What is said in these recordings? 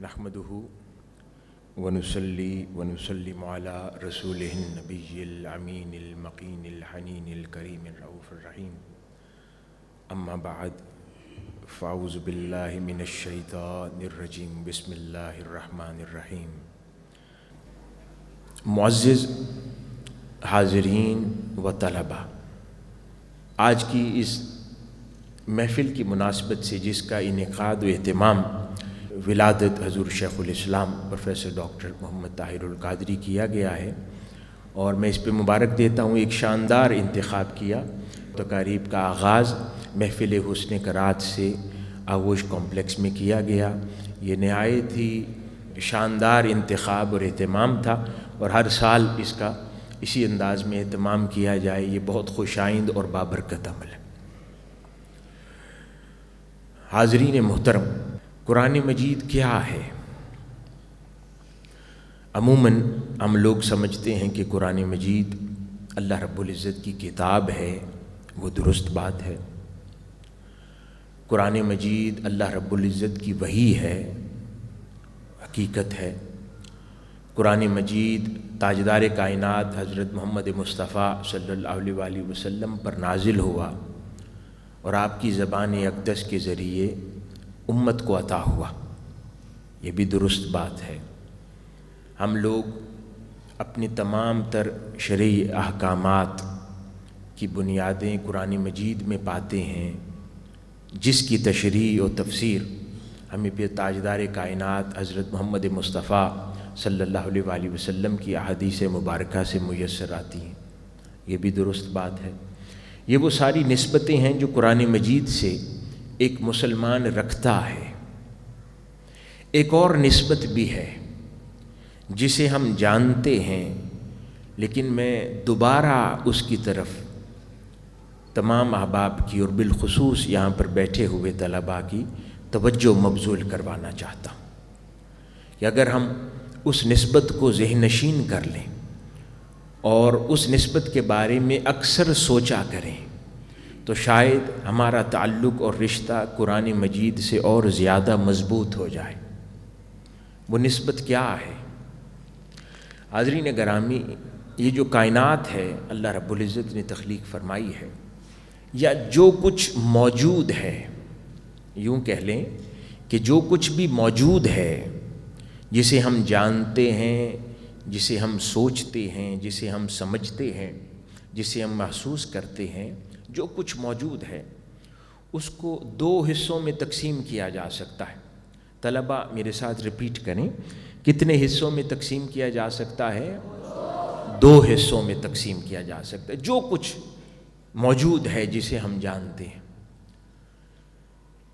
نحمده ونسلی ونسلم على رسوله النبي العمين المقين الحنين الكريم الرؤوف الرحيم. أما بعد، فأعوذ بالله من الشيطان الرجيم. بسم الله الرحمن الرحيم. معزز، حاضرین و طلبہ، آج کی اس محفل کی مناسبت سے جس کا انعقاد و اہتمام ولادت حضور شیخ الاسلام پروفیسر ڈاکٹر محمد طاہر القادری کیا گیا ہے اور میں اس پہ مبارک دیتا ہوں، ایک شاندار انتخاب کیا تقاریب کا آغاز محفل حسن کرات سے آغوش کمپلیکس میں کیا گیا۔ یہ نہایت ہی شاندار انتخاب اور اہتمام تھا اور ہر سال اس کا اسی انداز میں اہتمام کیا جائے، یہ بہت خوش آئند اور بابرکت عمل ہے۔ حاضرین محترم قرآن مجید کیا ہے؟ عموماً ہم لوگ سمجھتے ہیں کہ قرآن مجید اللہ رب العزت کی کتاب ہے، وہ درست بات ہے۔ قرآن مجید اللہ رب العزت کی وہی ہے، حقیقت ہے۔ قرآن مجید تاجدار کائنات حضرت محمد مصطفیٰ صلی اللہ علیہ وآلہ وسلم پر نازل ہوا اور آپ کی زبان اقدس کے ذریعے امت کو عطا ہوا۔ یہ بھی درست بات ہے۔ ہم لوگ اپنی تمام تر شرعی احکامات کی بنیادیں قرآن مجید میں پاتے ہیں، جس کی تشریح و تفسیر ہمیں پھر تاجدار کائنات حضرت محمد مصطفیٰ صلی اللہ علیہ وآلہ وسلم کی احادیث مبارکہ سے میسر آتی ہیں۔ یہ بھی درست بات ہے۔ یہ وہ ساری نسبتیں ہیں جو قرآن مجید سے ایک مسلمان رکھتا ہے۔ ایک اور نسبت بھی ہے، جسے ہم جانتے ہیں، لیکن میں دوبارہ اس کی طرف تمام احباب کی اور بالخصوص یہاں پر بیٹھے ہوئے طلباء کی توجہ مبزول کروانا چاہتا ہوں۔ کہ اگر ہم اس نسبت کو ذہن نشین کر لیں اور اس نسبت کے بارے میں اکثر سوچا کریں تو شاید ہمارا تعلق اور رشتہ قرآن مجید سے اور زیادہ مضبوط ہو جائے۔ وہ نسبت کیا ہے؟ حاضرین گرامی، یہ جو کائنات ہے، اللہ رب العزت نے تخلیق فرمائی ہے، یا جو کچھ موجود ہے، یوں کہہ لیں کہ جو کچھ بھی موجود ہے، جسے ہم جانتے ہیں، جسے ہم سوچتے ہیں، جسے ہم سمجھتے ہیں، جسے ہم محسوس کرتے ہیں جو کچھ موجود ہے اس کو دو حصوں میں تقسیم کیا جا سکتا ہے۔ طلبہ میرے ساتھ رپیٹ کریں، کتنے حصوں میں تقسیم کیا جا سکتا ہے؟ دو حصوں میں تقسیم کیا جا سکتا ہے۔ جو کچھ موجود ہے جسے ہم جانتے ہیں۔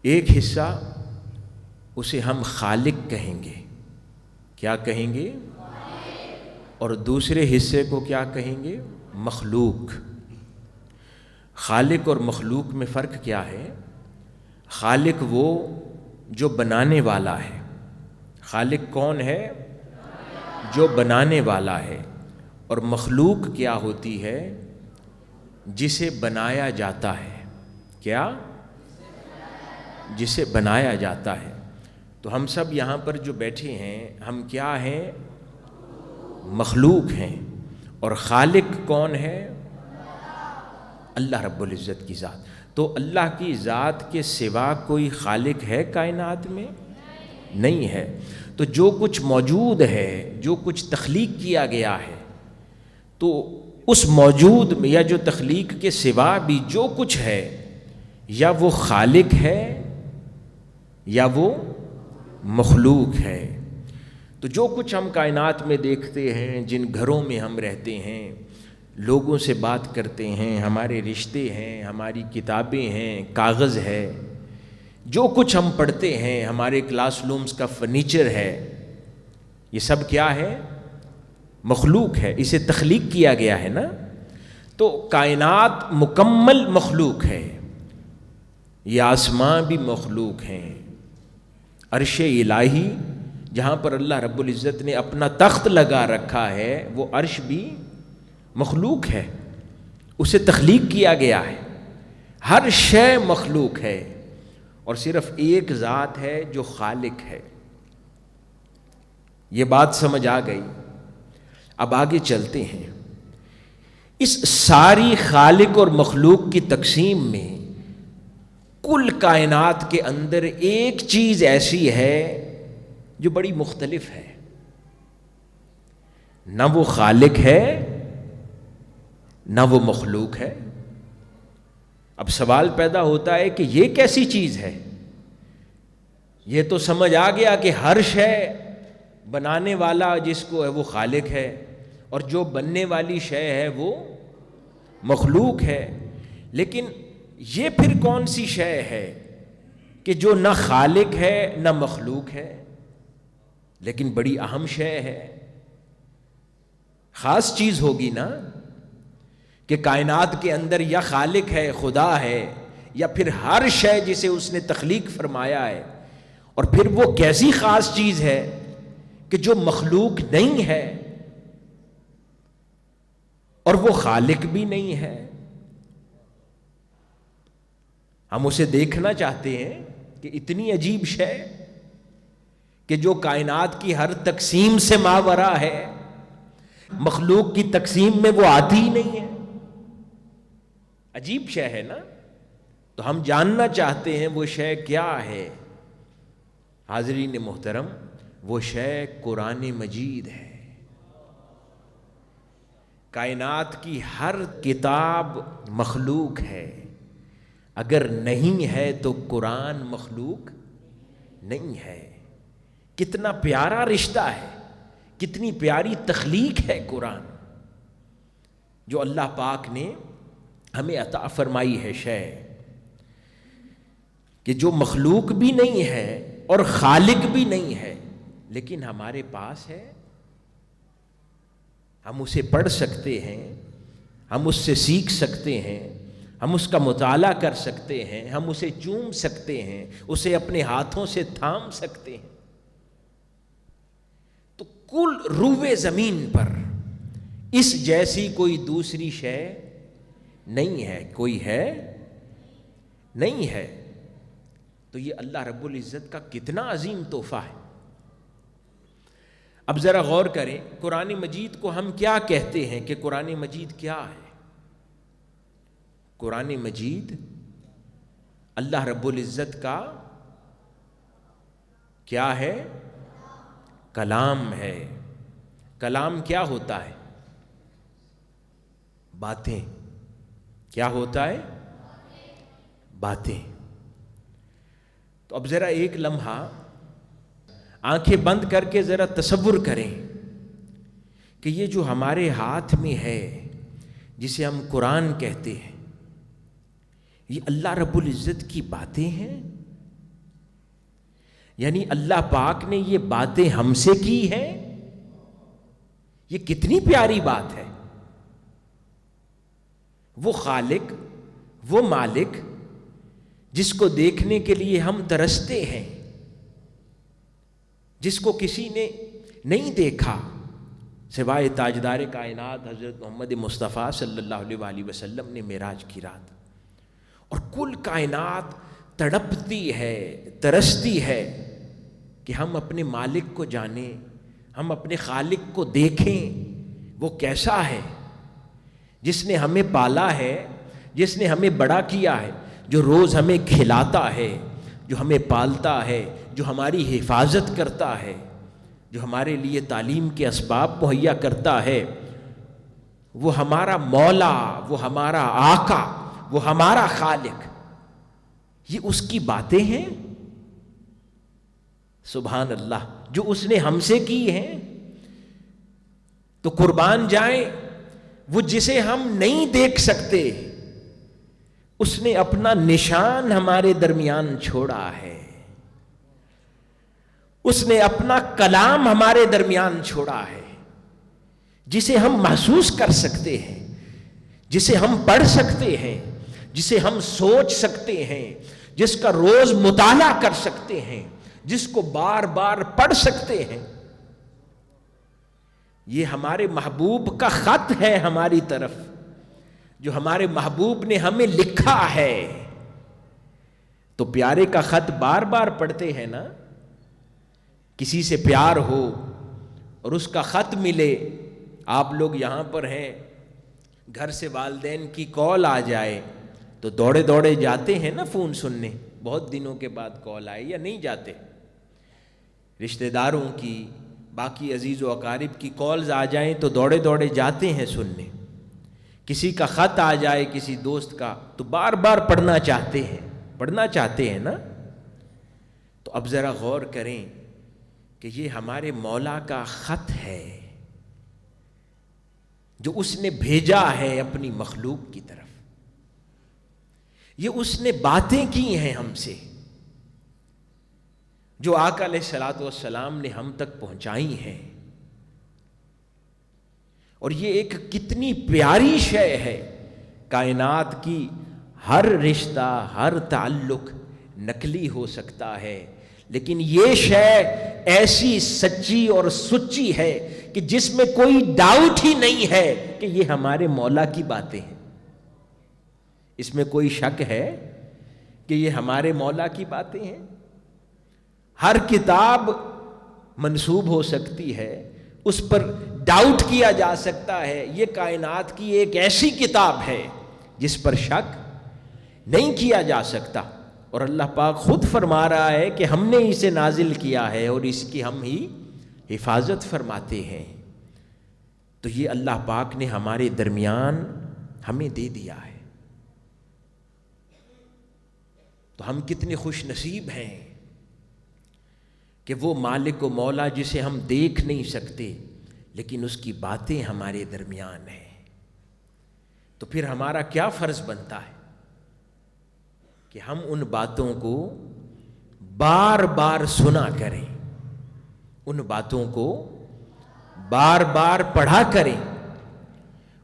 ایک حصہ اسے ہم خالق کہیں گے۔ کیا کہیں گے؟ اور دوسرے حصے کو کیا کہیں گے؟ مخلوق۔ خالق اور مخلوق میں فرق کیا ہے؟ خالق وہ جو بنانے والا ہے۔ خالق کون ہے؟ جو بنانے والا ہے۔ اور مخلوق کیا ہوتی ہے؟ جسے بنایا جاتا ہے۔ کیا؟ جسے بنایا جاتا ہے۔ تو ہم سب یہاں پر جو بیٹھے ہیں، ہم کیا ہیں؟ مخلوق ہیں۔ اور خالق کون ہے؟ اللہ رب العزت کی ذات۔ تو اللہ کی ذات کے سوا کوئی خالق ہے کائنات میں؟ نہیں ہے۔ تو جو کچھ موجود ہے، جو کچھ تخلیق کیا گیا ہے، تو اس موجود میں یا جو تخلیق کے سوا بھی جو کچھ ہے، یا وہ خالق ہے یا وہ مخلوق ہے۔ تو جو کچھ ہم کائنات میں دیکھتے ہیں، جن گھروں میں ہم رہتے ہیں لوگوں سے بات کرتے ہیں، ہمارے رشتے ہیں، ہماری کتابیں ہیں، کاغذ ہے۔ جو کچھ ہم پڑھتے ہیں، ہمارے کلاس رومس کا فرنیچر ہے۔ یہ سب کیا ہے؟ مخلوق ہے۔ اسے تخلیق کیا گیا ہے نا؟ تو کائنات مکمل مخلوق ہے۔ یہ آسماں بھی مخلوق ہیں۔ عرش الہی، جہاں پر اللہ رب العزت نے اپنا تخت لگا رکھا ہے، وہ عرش بھی مخلوق ہے، اسے تخلیق کیا گیا ہے۔ ہر شے مخلوق ہے اور صرف ایک ذات ہے جو خالق ہے۔ یہ بات سمجھ آ گئی۔ اب آگے چلتے ہیں۔ اس ساری خالق اور مخلوق کی تقسیم میں کل کائنات کے اندر ایک چیز ایسی ہے جو بڑی مختلف ہے۔ نہ وہ خالق ہے نہ وہ مخلوق ہے۔ اب سوال پیدا ہوتا ہے کہ یہ کیسی چیز ہے؟ یہ تو سمجھ آ گیا کہ ہر شے بنانے والا جس کو ہے وہ خالق ہے، اور جو بننے والی شے ہے وہ مخلوق ہے۔ لیکن یہ پھر کون سی شے ہے کہ جو نہ خالق ہے، نہ مخلوق ہے؟ لیکن بڑی اہم شے ہے۔ خاص چیز ہوگی نا کہ کائنات کے اندر یا خالق ہے، خدا ہے، یا پھر ہر شے جسے اس نے تخلیق فرمایا ہے۔ اور پھر وہ کیسی خاص چیز ہے کہ جو مخلوق نہیں ہے اور وہ خالق بھی نہیں ہے۔ ہم اسے دیکھنا چاہتے ہیں کہ اتنی عجیب شے کہ جو کائنات کی ہر تقسیم سے ماورا ہے۔ مخلوق کی تقسیم میں وہ آتی ہی نہیں ہے۔ عجیب شے ہے نا؟ تو ہم جاننا چاہتے ہیں وہ شے کیا ہے؟ حاضرین محترم، وہ شے قرآن مجید ہے۔ کائنات کی ہر کتاب مخلوق ہے۔ اگر نہیں ہے تو قرآن مخلوق نہیں ہے۔ کتنا پیارا رشتہ ہے، کتنی پیاری تخلیق ہے قرآن۔ جو اللہ پاک نے ہمیں عطا فرمائی ہے شے کہ جو مخلوق بھی نہیں ہے اور خالق بھی نہیں ہے، لیکن ہمارے پاس ہے۔ ہم اسے پڑھ سکتے ہیں، ہم اس سے سیکھ سکتے ہیں، ہم اس کا مطالعہ کر سکتے ہیں، ہم اسے چوم سکتے ہیں، اسے اپنے ہاتھوں سے تھام سکتے ہیں۔ تو کل روے زمین پر اس جیسی کوئی دوسری شے نہیں ہے، کوئی ہے؟ نہیں ہے۔ تو یہ اللہ رب العزت کا کتنا عظیم تحفہ ہے۔ اب ذرا غور کریں، قرآن مجید کو ہم کیا کہتے ہیں کہ قرآن مجید کیا ہے؟ قرآن مجید اللہ رب العزت کا کیا ہے؟ کلام ہے۔ کلام کیا ہوتا ہے؟ باتیں۔ کیا ہوتا ہے؟ باتیں۔ تو اب ذرا ایک لمحہ آنکھیں بند کر کے ذرا تصور کریں کہ یہ جو ہمارے ہاتھ میں ہے، جسے ہم قرآن کہتے ہیں، یہ اللہ رب العزت کی باتیں ہیں؟ یعنی اللہ پاک نے یہ باتیں ہم سے کی ہیں؟ یہ کتنی پیاری بات ہے۔ وہ خالق، وہ مالک، جس کو دیکھنے کے لیے ہم ترستے ہیں، جس کو کسی نے نہیں دیکھا، سوائے تاجدار کائنات حضرت محمد مصطفیٰ صلی اللہ علیہ وسلم نے میراج کی رات۔ اور کل کائنات تڑپتی ہے، ترستی ہے کہ ہم اپنے مالک کو جانیں، ہم اپنے خالق کو دیکھیں، وہ کیسا ہے؟ جس نے ہمیں پالا ہے، جس نے ہمیں بڑا کیا ہے، جو روز ہمیں کھلاتا ہے، جو ہمیں پالتا ہے، جو ہماری حفاظت کرتا ہے، جو ہمارے لیے تعلیم کے اسباب مہیا کرتا ہے، وہ ہمارا مولا، وہ ہمارا آقا، وہ ہمارا خالق۔ یہ اس کی باتیں ہیں؟ سبحان اللہ، جو اس نے ہم سے کی ہیں۔ تو قربان جائیں وہ جسے ہم نہیں دیکھ سکتے، اس نے اپنا نشان ہمارے درمیان چھوڑا ہے۔ اس نے اپنا کلام ہمارے درمیان چھوڑا ہے۔ جسے ہم محسوس کر سکتے ہیں، جسے ہم پڑھ سکتے ہیں، جسے ہم سوچ سکتے ہیں، جس کا روز مطالعہ کر سکتے ہیں، جس کو بار بار پڑھ سکتے ہیں۔ یہ ہمارے محبوب کا خط ہے ہماری طرف، جو ہمارے محبوب نے ہمیں لکھا ہے۔ تو پیارے کا خط بار بار پڑھتے ہیں نا، کسی سے پیار ہو اور اس کا خط ملے، آپ لوگ یہاں پر ہیں، گھر سے والدین کی کال آ جائے، تو دوڑے دوڑے جاتے ہیں نا فون سننے۔ بہت دنوں کے بعد کال آئے یا نہیں جاتے؟ رشتہ داروں کی باقی عزیز و اقارب کی کالز آ جائیں تو دوڑے دوڑے جاتے ہیں سننے۔ کسی کا خط آ جائے، کسی دوست کا، تو بار بار پڑھنا چاہتے ہیں۔ پڑھنا چاہتے ہیں نا؟ تو اب ذرا غور کریں کہ یہ ہمارے مولا کا خط ہے، جو اس نے بھیجا ہے اپنی مخلوق کی طرف۔ یہ اس نے باتیں کی ہیں ہم سے۔ جو آقا علیہ سلاۃ والسلام نے ہم تک پہنچائی ہیں۔ اور یہ ایک کتنی پیاری شے ہے۔ کائنات کی ہر رشتہ، ہر تعلق نقلی ہو سکتا ہے۔ لیکن یہ شے ایسی سچی اور سچی ہے کہ جس میں کوئی ڈاؤٹ ہی نہیں ہے کہ یہ ہمارے مولا کی باتیں ہیں۔ اس میں کوئی شک ہے کہ یہ ہمارے مولا کی باتیں ہیں؟ ہر کتاب منسوب ہو سکتی ہے، اس پر ڈاؤٹ کیا جا سکتا ہے۔ یہ کائنات کی ایک ایسی کتاب ہے جس پر شک نہیں کیا جا سکتا۔ اور اللہ پاک خود فرما رہا ہے کہ ہم نے اسے نازل کیا ہے اور اس کی ہم ہی حفاظت فرماتے ہیں۔ تو یہ اللہ پاک نے ہمارے درمیان ہمیں دے دیا ہے۔ تو ہم کتنے خوش نصیب ہیں۔ کہ وہ مالک و مولا جسے ہم دیکھ نہیں سکتے، لیکن اس کی باتیں ہمارے درمیان ہیں۔ تو پھر ہمارا کیا فرض بنتا ہے؟ کہ ہم ان باتوں کو بار بار سنا کریں، ان باتوں کو بار بار پڑھا کریں،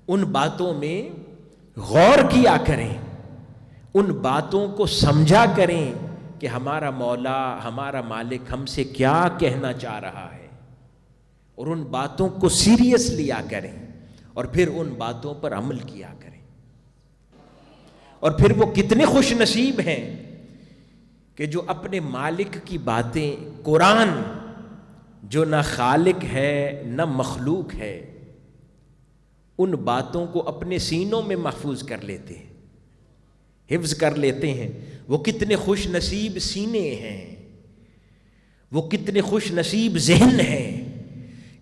ان باتوں میں غور کیا کریں، ان باتوں کو سمجھا کریں۔ کہ ہمارا مولا، ہمارا مالک ہم سے کیا کہنا چاہ رہا ہے؟ اور ان باتوں کو سیریس لیا کریں اور پھر ان باتوں پر عمل کیا کریں۔ اور پھر وہ کتنے خوش نصیب ہیں کہ جو اپنے مالک کی باتیں قرآن، جو نہ خالق ہے، نہ مخلوق ہے، ان باتوں کو اپنے سینوں میں محفوظ کر لیتے ہیں۔ حفظ کر لیتے ہیں۔ وہ کتنے خوش نصیب سینے ہیں۔ وہ کتنے خوش نصیب ذہن ہیں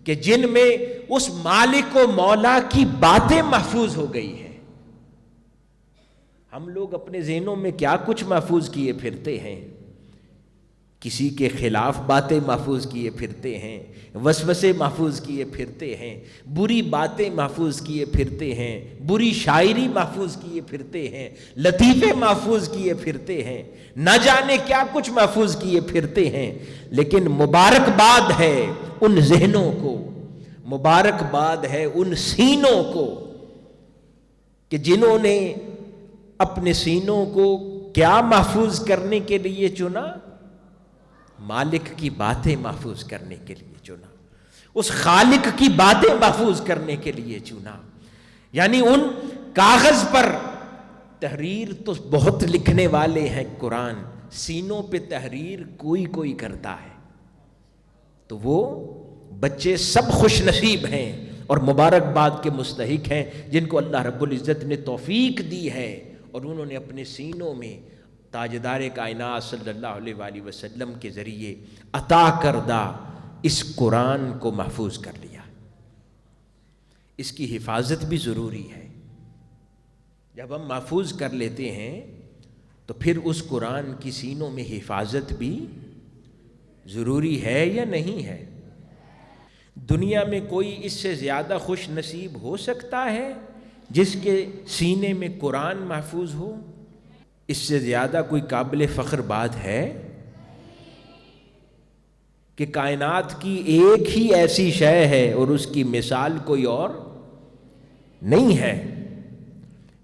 کہ جن میں اس مالک و مولا کی باتیں محفوظ ہو گئی ہیں۔ ہم لوگ اپنے ذہنوں میں کیا کچھ محفوظ کیے پھرتے ہیں؟ کسی کے خلاف باتیں محفوظ کیے پھرتے ہیں، وسوسے محفوظ کیے پھرتے ہیں، بری باتیں محفوظ کیے پھرتے ہیں، بری شاعری محفوظ کیے پھرتے ہیں، لطیفے محفوظ کیے پھرتے ہیں، نہ جانے کیا کچھ محفوظ کیے پھرتے ہیں۔ لیکن مبارکباد ہے ان ذہنوں کو، مبارکباد ہے ان سینوں کو کہ جنہوں نے اپنے سینوں کو کیا محفوظ کرنے کے لیے چنا۔ مالک کی باتیں محفوظ کرنے کے لیے چنا۔ اس خالق کی باتیں محفوظ کرنے کے لیے چنا۔ یعنی ان کاغذ پر تحریر تو بہت لکھنے والے ہیں قرآن، سینوں پہ تحریر کوئی کوئی کرتا ہے۔ تو وہ بچے سب خوش نصیب ہیں اور مبارکباد کے مستحق ہیں، جن کو اللہ رب العزت نے توفیق دی ہے اور انہوں نے اپنے سینوں میں تاجدار کائنات صلی اللہ علیہ وآلہ وسلم کے ذریعے عطا کردہ اس قرآن کو محفوظ کر لیا۔ اس کی حفاظت بھی ضروری ہے۔ جب ہم محفوظ کر لیتے ہیں تو پھر اس قرآن کی سینوں میں حفاظت بھی ضروری ہے یا نہیں ہے؟ دنیا میں کوئی اس سے زیادہ خوش نصیب ہو سکتا ہے جس کے سینے میں قرآن محفوظ ہو؟ اس سے زیادہ کوئی قابل فخر بات ہے کہ کائنات کی ایک ہی ایسی شے ہے اور اس کی مثال کوئی اور نہیں ہے؟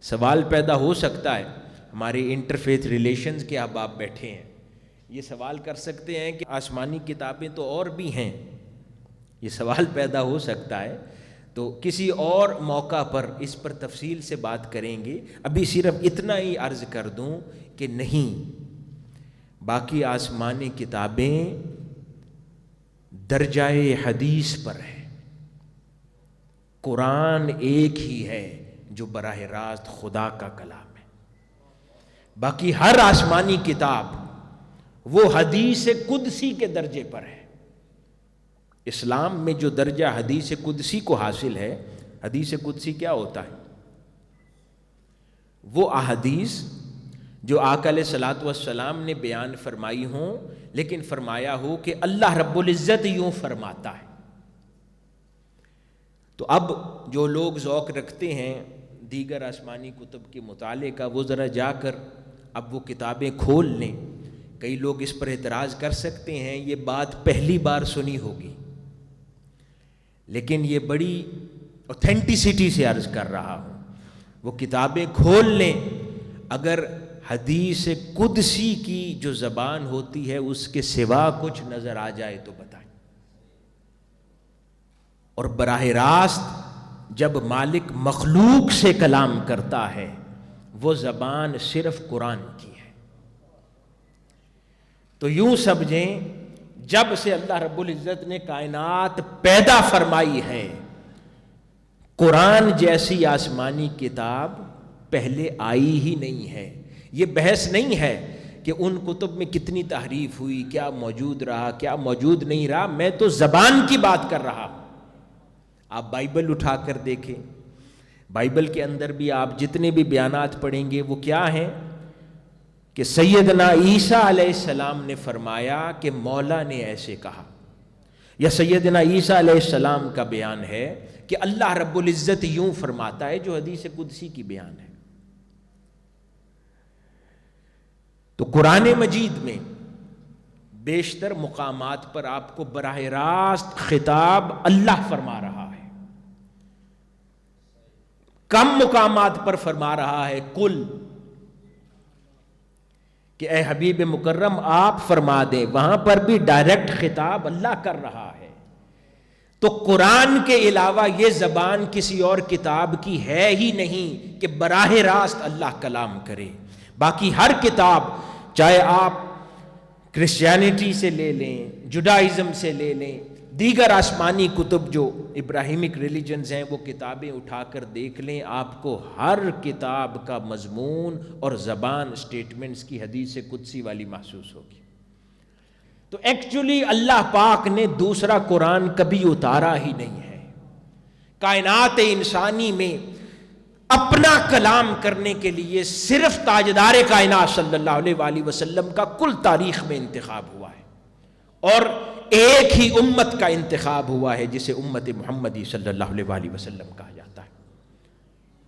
سوال پیدا ہو سکتا ہے۔ ہمارے انٹرفیتھ ریلیشنز کے اب آپ بیٹھے ہیں۔ یہ سوال کر سکتے ہیں کہ آسمانی کتابیں تو اور بھی ہیں۔ یہ سوال پیدا ہو سکتا ہے تو کسی اور موقع پر اس پر تفصیل سے بات کریں گے۔ ابھی صرف اتنا ہی عرض کر دوں کہ نہیں، باقی آسمانی کتابیں درجۂ حدیث پر ہیں۔ قرآن ایک ہی ہے جو براہ راست خدا کا کلام ہے۔ باقی ہر آسمانی کتاب وہ حدیث قدسی کے درجے پر ہے۔ اسلام میں جو درجہ حدیث قدسی کو حاصل ہے، حدیث قدسی کیا ہوتا ہے؟ وہ احادیث جو آکل سلاۃ والسلام نے بیان فرمائی ہوں، لیکن فرمایا ہو کہ اللہ رب العزت یوں فرماتا ہے۔ تو اب جو لوگ ذوق رکھتے ہیں دیگر آسمانی کتب کے مطالعے کا، وہ ذرا جا کر اب وہ کتابیں کھول لیں۔ کئی لوگ اس پر اعتراض کر سکتے ہیں، یہ بات پہلی بار سنی ہوگی۔ لیکن یہ بڑی اوتھینٹسٹی سے عرض کر رہا ہوں۔ وہ کتابیں کھول لیں۔ اگر حدیث قدسی کی جو زبان ہوتی ہے، اس کے سوا کچھ نظر آ جائے تو بتائیں۔ اور براہ راست جب مالک مخلوق سے کلام کرتا ہے، وہ زبان صرف قرآن کی ہے۔ تو یوں سمجھیں جب سے اللہ رب العزت نے کائنات پیدا فرمائی ہے، قرآن جیسی آسمانی کتاب پہلے آئی ہی نہیں ہے۔ یہ بحث نہیں ہے کہ ان کتب میں کتنی تحریف ہوئی، کیا موجود رہا، کیا موجود نہیں رہا۔ میں تو زبان کی بات کر رہا ہوں۔ آپ بائبل اٹھا کر دیکھیں۔ بائبل کے اندر بھی آپ جتنے بھی بیانات پڑھیں گے وہ کیا ہیں؟ کہ سیدنا عیسیٰ علیہ السلام نے فرمایا کہ مولا نے ایسے کہا۔ یا سیدنا عیسیٰ علیہ السلام کا بیان ہے کہ اللہ رب العزت یوں فرماتا ہے جو حدیث قدسی کی بیان ہے۔ تو قرآن مجید میں بیشتر مقامات پر آپ کو براہ راست خطاب اللہ فرما رہا ہے۔ کم مقامات پر فرما رہا ہے کل کہ اے حبیب مکرم، آپ فرما دیں وہاں پر بھی ڈائریکٹ خطاب اللہ کر رہا ہے۔ تو قرآن کے علاوہ یہ زبان کسی اور کتاب کی ہے ہی نہیں کہ براہ راست اللہ کلام کرے۔ باقی ہر کتاب چاہے آپ کرسچینٹی سے لے لیں جڈائزم سے لے لیں دیگر آسمانی کتب جو ابراہیمک ریلیجنز ہیں، وہ کتابیں اٹھا کر دیکھ لیں۔ آپ کو ہر کتاب کا مضمون اور زبان سٹیٹمنٹس کی حدیث قدسی والی محسوس ہوگی۔ تو ایکچولی اللہ پاک نے دوسرا قرآن کبھی اتارا ہی نہیں ہے۔ کائنات انسانی میں اپنا کلام کرنے کے لیے صرف تاجدار کائنات صلی اللہ علیہ وآلہ وسلم کا کل تاریخ میں انتخاب ہوا ہے۔ اور ایک ہی امت کا انتخاب ہوا ہے جسے امت محمدی صلی اللہ علیہ وآلہ وسلم کہا جاتا ہے۔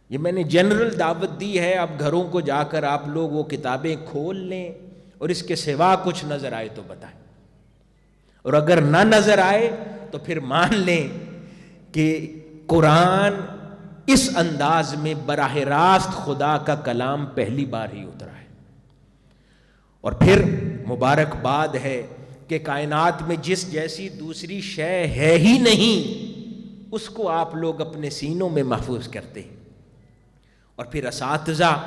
یہ میں نے جنرل دعوت دی ہے، اب گھروں کو جا کر آپ لوگ وہ کتابیں کھول لیں اور اس کے سوا کچھ نظر آئے تو بتائیں۔ اور اگر نہ نظر آئے تو پھر مان لیں کہ قرآن اس انداز میں براہ راست خدا کا کلام پہلی بار ہی اترا ہے۔ اور پھر مبارکباد ہے کہ کائنات میں جس جیسی دوسری شے ہے ہی نہیں، اس کو آپ لوگ اپنے سینوں میں محفوظ کرتے ہیں۔ اور پھر اساتذہ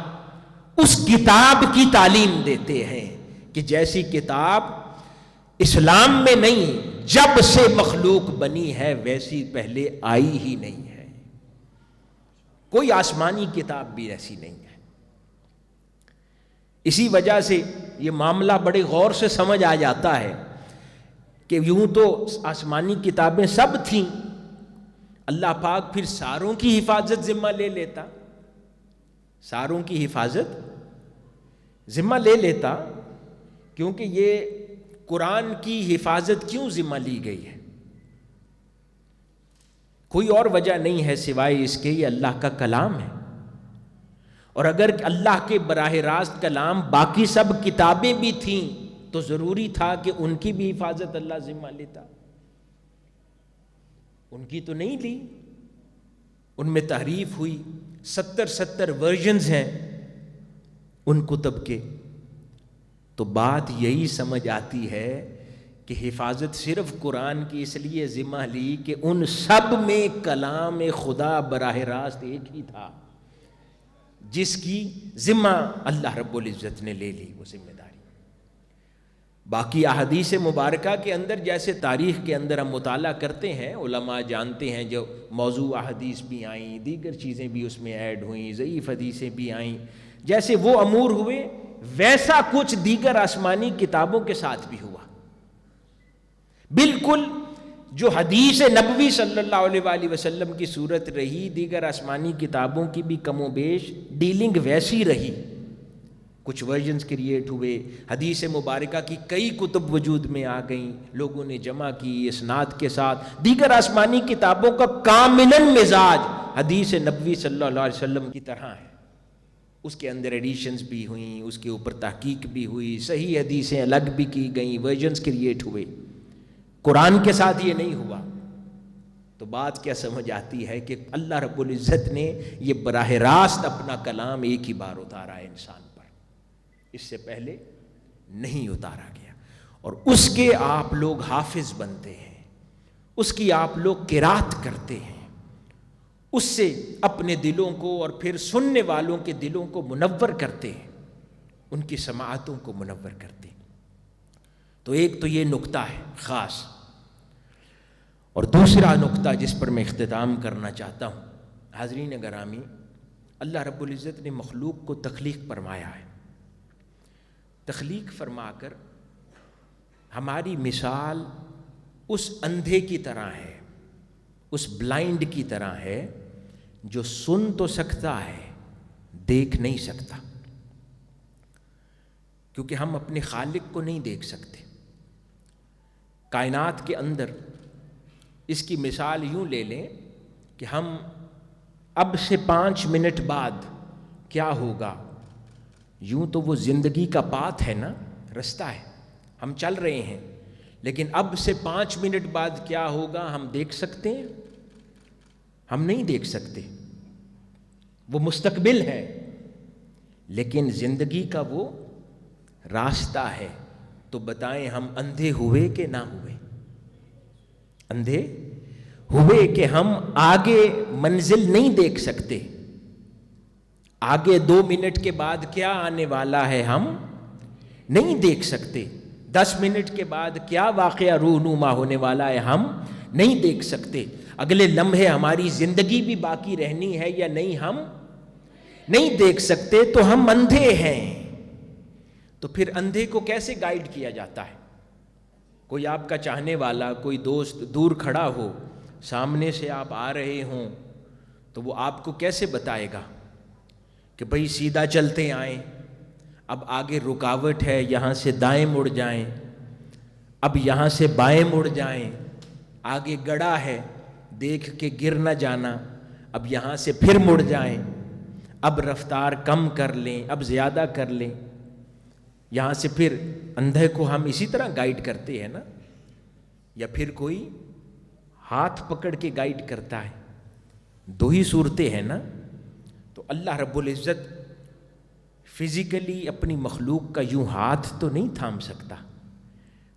اس کتاب کی تعلیم دیتے ہیں کہ جیسی کتاب اسلام میں نہیں، جب سے مخلوق بنی ہے، ویسی پہلے آئی ہی نہیں ہے۔ کوئی آسمانی کتاب بھی ایسی نہیں ہے۔ اسی وجہ سے یہ معاملہ بڑے غور سے سمجھ آ جاتا ہے کہ یوں تو آسمانی کتابیں سب تھیں۔ اللہ پاک پھر ساروں کی حفاظت ذمہ لے لیتا۔ ساروں کی حفاظت ذمہ لے لیتا کیونکہ یہ قرآن کی حفاظت کیوں ذمہ لی گئی ہے؟ کوئی اور وجہ نہیں ہے سوائے اس کے یہ اللہ کا کلام ہے۔ اور اگر اللہ کے براہ راست کلام باقی سب کتابیں بھی تھیں تو ضروری تھا کہ ان کی بھی حفاظت اللہ ذمہ لیتا۔ ان کی تو نہیں لی۔ ان میں تحریف ہوئی۔ ستر ستر ورژنز ہیں۔ ان کتب کے۔ تو بات یہی سمجھ آتی ہے کہ حفاظت صرف قرآن کی اس لیے ذمہ لی کہ ان سب میں کلام خدا براہ راست ایک ہی تھا۔ جس کی ذمہ اللہ رب العزت نے لے لی، وہ ذمہ داری۔ باقی احادیث مبارکہ کے اندر جیسے تاریخ کے اندر ہم مطالعہ کرتے ہیں، علماء جانتے ہیں جو موضوع احادیث بھی آئیں، دیگر چیزیں بھی اس میں ایڈ ہوئیں، ضعیف حدیثیں بھی آئیں۔ جیسے وہ امور ہوئے، ویسا کچھ دیگر آسمانی کتابوں کے ساتھ بھی ہوا۔ بالکل جو حدیث نبوی صلی اللہ علیہ وآلہ وسلم کی صورت رہی، دیگر آسمانی کتابوں کی بھی کم و بیش ڈیلنگ ویسی رہی۔ کچھ ورژنز کریٹ ہوئے، حدیث مبارکہ کی کئی کتب وجود میں آ گئیں، لوگوں نے جمع کی اسناد کے ساتھ۔ دیگر آسمانی کتابوں کا کامل مزاج حدیث نبوی صلی اللہ علیہ وسلم کی طرح ہے۔ اس کے اندر ایڈیشنز بھی ہوئیں، اس کے اوپر تحقیق بھی ہوئی، صحیح حدیثیں الگ بھی کی گئیں، ورژنز کریٹ ہوئے۔ قرآن کے ساتھ یہ نہیں ہوا۔ تو بات کیا سمجھ آتی ہے کہ اللہ رب العزت نے یہ براہ راست اپنا کلام ایک ہی بار اتارا ہے انسان اس سے پہلے نہیں اتارا گیا۔ اور اس کے آپ لوگ حافظ بنتے ہیں۔ اس کی آپ لوگ کرات کرتے ہیں۔ اس سے اپنے دلوں کو اور پھر سننے والوں کے دلوں کو منور کرتے ہیں۔ ان کی سماعتوں کو منور کرتے ہیں۔ تو ایک تو یہ نقطہ ہے خاص۔ اور دوسرا نقطہ جس پر میں اختتام کرنا چاہتا ہوں، حاضرین گرامی، اللہ رب العزت نے مخلوق کو تخلیق فرمایا ہے۔ تخلیق فرما کر ہماری مثال اس اندھے کی طرح ہے، اس بلائنڈ کی طرح ہے، جو سن تو سکتا ہے، دیکھ نہیں سکتا۔ کیونکہ ہم اپنے خالق کو نہیں دیکھ سکتے۔ کائنات کے اندر اس کی مثال یوں لے لیں کہ ہم اب سے پانچ منٹ بعد کیا ہوگا؟ یوں تو وہ زندگی کا پات ہے نا، رستہ ہے۔ ہم چل رہے ہیں، لیکن اب سے پانچ منٹ بعد کیا ہوگا، ہم دیکھ سکتے ہیں؟ ہم نہیں دیکھ سکتے۔ وہ مستقبل ہے، لیکن زندگی کا وہ راستہ ہے۔ تو بتائیں ہم اندھے ہوئے کہ نہ ہوئے؟ اندھے ہوئے کہ ہم آگے منزل نہیں دیکھ سکتے۔ آگے دو منٹ کے بعد کیا آنے والا ہے ہم نہیں دیکھ سکتے۔ دس منٹ کے بعد کیا واقعہ روح نما ہونے والا ہے ہم نہیں دیکھ سکتے۔ اگلے لمحے ہماری زندگی بھی باقی رہنی ہے یا نہیں ہم نہیں دیکھ سکتے تو ہم اندھے ہیں۔ تو پھر اندھے کو کیسے گائیڈ کیا جاتا ہے؟ کوئی آپ کا چاہنے والا، کوئی دوست دور کھڑا ہو، سامنے سے آپ آ رہے ہوں تو وہ آپ کو کیسے بتائے گا؟ کہ بھئی سیدھا چلتے آئیں۔ اب آگے رکاوٹ ہے، یہاں سے دائیں مڑ جائیں۔ اب یہاں سے بائیں مڑ جائیں۔ آگے گڑا ہے، دیکھ کے گر نہ جانا۔ اب یہاں سے پھر مڑ جائیں۔ اب رفتار کم کر لیں، اب زیادہ کر لیں۔ یہاں سے پھر اندھے کو ہم اسی طرح گائیڈ کرتے ہیں نا۔ یا پھر کوئی ہاتھ پکڑ کے گائیڈ کرتا ہے۔ دو ہی صورتیں ہیں نا۔ تو اللہ رب العزت فزیکلی اپنی مخلوق کا یوں ہاتھ تو نہیں تھام سکتا۔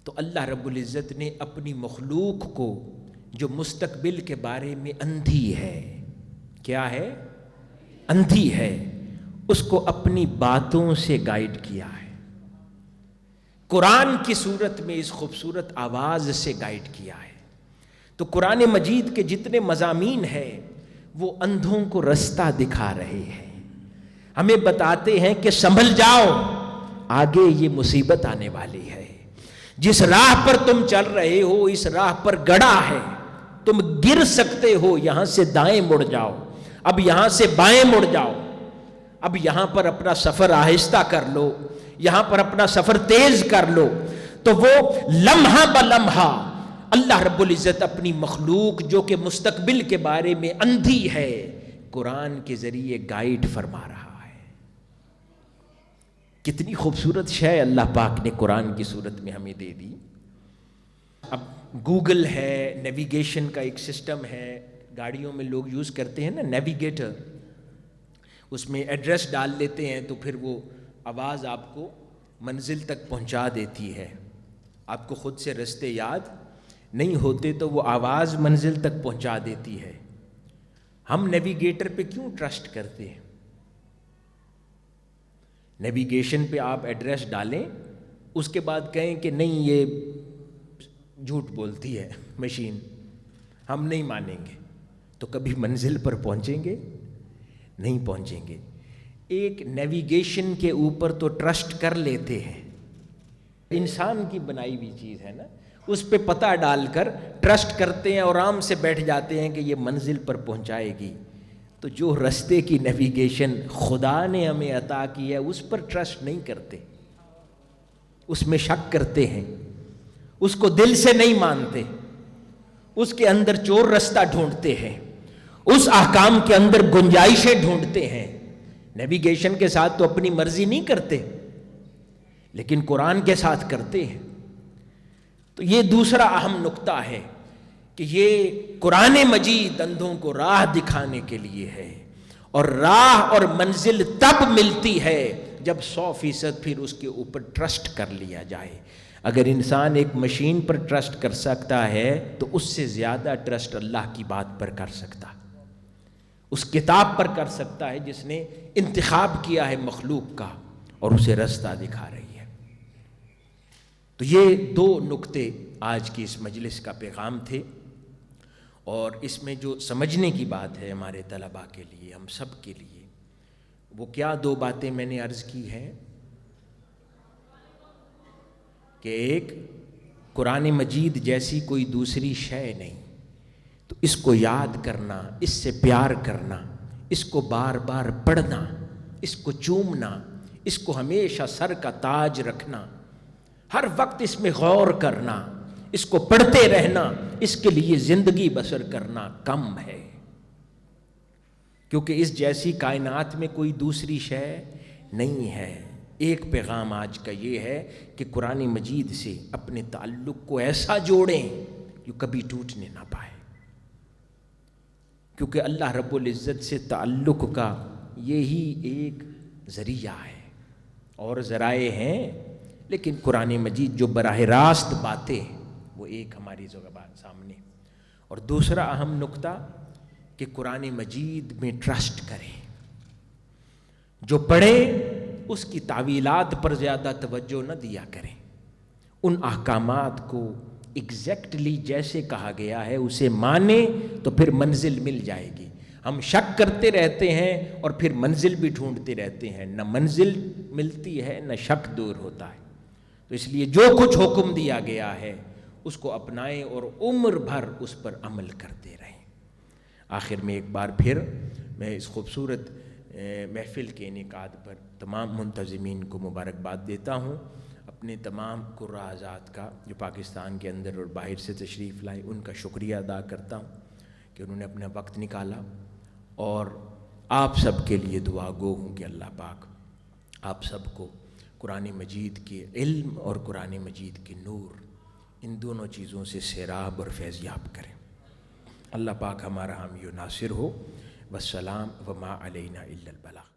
تو اللہ رب العزت نے اپنی مخلوق کو جو مستقبل کے بارے میں اندھی ہے، کیا ہے؟ اندھی ہے، اس کو اپنی باتوں سے گائیڈ کیا ہے۔ قرآن کی صورت میں اس خوبصورت آواز سے گائیڈ کیا ہے۔ تو قرآن مجید کے جتنے مضامین ہیں وہ اندھوں کو رستہ دکھا رہے ہیں۔ ہمیں بتاتے ہیں کہ سنبھل جاؤ، آگے یہ مصیبت آنے والی ہے۔ جس راہ پر تم چل رہے ہو، اس راہ پر گڑا ہے۔ تم گر سکتے ہو، یہاں سے دائیں مڑ جاؤ۔ اب یہاں سے بائیں مڑ جاؤ۔ اب یہاں پر اپنا سفر آہستہ کر لو۔ یہاں پر اپنا سفر تیز کر لو۔ تو وہ لمحہ بلمحہ اللہ رب العزت اپنی مخلوق جو کہ مستقبل کے بارے میں اندھی ہے، قرآن کے ذریعے گائیڈ فرما رہا ہے۔ کتنی خوبصورت شے اللہ پاک نے قرآن کی صورت میں ہمیں دے دی۔ اب گوگل ہے نیویگیشن کا ایک سسٹم ہے۔ گاڑیوں میں لوگ یوز کرتے ہیں نا نیویگیٹر اس میں ایڈریس ڈال لیتے ہیں تو پھر وہ آواز آپ کو منزل تک پہنچا دیتی ہے۔ آپ کو خود سے رستے یاد نہیں ہوتے تو وہ آواز منزل تک پہنچا دیتی ہے۔ ہم نیویگیٹر پہ کیوں ٹرسٹ کرتے ہیں؟ نیویگیشن پہ آپ ایڈریس ڈالیں، اس کے بعد کہیں کہ نہیں، یہ جھوٹ بولتی ہے مشین ہم نہیں مانیں گے۔ تو کبھی منزل پر پہنچیں گے؟ نہیں پہنچیں گے۔ ایک نیویگیشن کے اوپر تو ٹرسٹ کر لیتے ہیں۔ انسان کی بنائی ہوئی چیز ہے نا اس پہ پتہ ڈال کر ٹرسٹ کرتے ہیں اور آرام سے بیٹھ جاتے ہیں کہ یہ منزل پر پہنچائے گی۔ تو جو رستے کی نیویگیشن خدا نے ہمیں عطا کی ہے، اس پر ٹرسٹ نہیں کرتے۔ اس میں شک کرتے ہیں۔ اس کو دل سے نہیں مانتے۔ اس کے اندر چور رستہ ڈھونڈتے ہیں۔ اس احکام کے اندر گنجائشیں ڈھونڈتے ہیں۔ نیویگیشن کے ساتھ تو اپنی مرضی نہیں کرتے، لیکن قرآن کے ساتھ کرتے ہیں۔ تو یہ دوسرا اہم نقطہ ہے کہ یہ قرآن مجید اندھوں کو راہ دکھانے کے لیے ہے اور راہ اور منزل تب ملتی ہے جب سو فیصد پھر اس کے اوپر ٹرسٹ کر لیا جائے۔ اگر انسان ایک مشین پر ٹرسٹ کر سکتا ہے تو اس سے زیادہ ٹرسٹ اللہ کی بات پر کر سکتا۔ اس کتاب پر کر سکتا ہے جس نے انتخاب کیا ہے مخلوق کا اور اسے رستہ دکھا رہی ہے۔ تو یہ دو نقطے آج کی اس مجلس کا پیغام تھے اور اس میں جو سمجھنے کی بات ہے ہمارے طلباء کے لیے، ہم سب کے لیے، وہ کیا دو باتیں میں نے عرض کی ہیں؟ کہ ایک، قرآن مجید جیسی کوئی دوسری شے نہیں، تو اس کو یاد کرنا، اس سے پیار کرنا، اس کو بار بار پڑھنا، اس کو چومنا، اس کو ہمیشہ سر کا تاج رکھنا ہر وقت اس میں غور کرنا، اس کو پڑھتے رہنا، اس کے لیے زندگی بسر کرنا کم ہے۔ کیونکہ اس جیسی کائنات میں کوئی دوسری شے نہیں ہے۔ ایک پیغام آج کا یہ ہے کہ قرآن مجید سے اپنے تعلق کو ایسا جوڑیں جو کبھی ٹوٹنے نہ پائے۔ کیونکہ اللہ رب العزت سے تعلق کا یہی ایک ذریعہ ہے۔ اور ذرائع ہیں لیکن قرآن مجید جو براہ راست باتیں وہ ایک ہماری زبان سامنے۔ اور دوسرا اہم نقطہ کہ قرآن مجید میں ٹرسٹ کریں۔ جو پڑھے اس کی تعویلات پر زیادہ توجہ نہ دیا کریں۔ ان احکامات کو ایگزیکٹلی جیسے کہا گیا ہے، اسے مانے تو پھر منزل مل جائے گی۔ ہم شک کرتے رہتے ہیں اور پھر منزل بھی ڈھونڈتے رہتے ہیں۔ نہ منزل ملتی ہے، نہ شک دور ہوتا ہے۔ تو اس لیے جو کچھ حکم دیا گیا ہے، اس کو اپنائیں اور عمر بھر اس پر عمل کرتے رہیں۔ آخر میں ایک بار پھر میں اس خوبصورت محفل کے انعقاد پر تمام منتظمین کو مبارکباد دیتا ہوں۔ اپنے تمام آزاد کا جو پاکستان کے اندر اور باہر سے تشریف لائے، ان کا شکریہ ادا کرتا ہوں کہ انہوں نے اپنا وقت نکالا۔ اور آپ سب کے لیے دعا گو ہوں کہ اللہ پاک آپ سب کو قرآن مجید کے علم اور قرآن مجید کے نور، ان دونوں چیزوں سے سیراب اور فیض یاب کریں۔ اللہ پاک ہمارا حامی و ناصر ہو۔ وسلام وما علینا الا البلاغ۔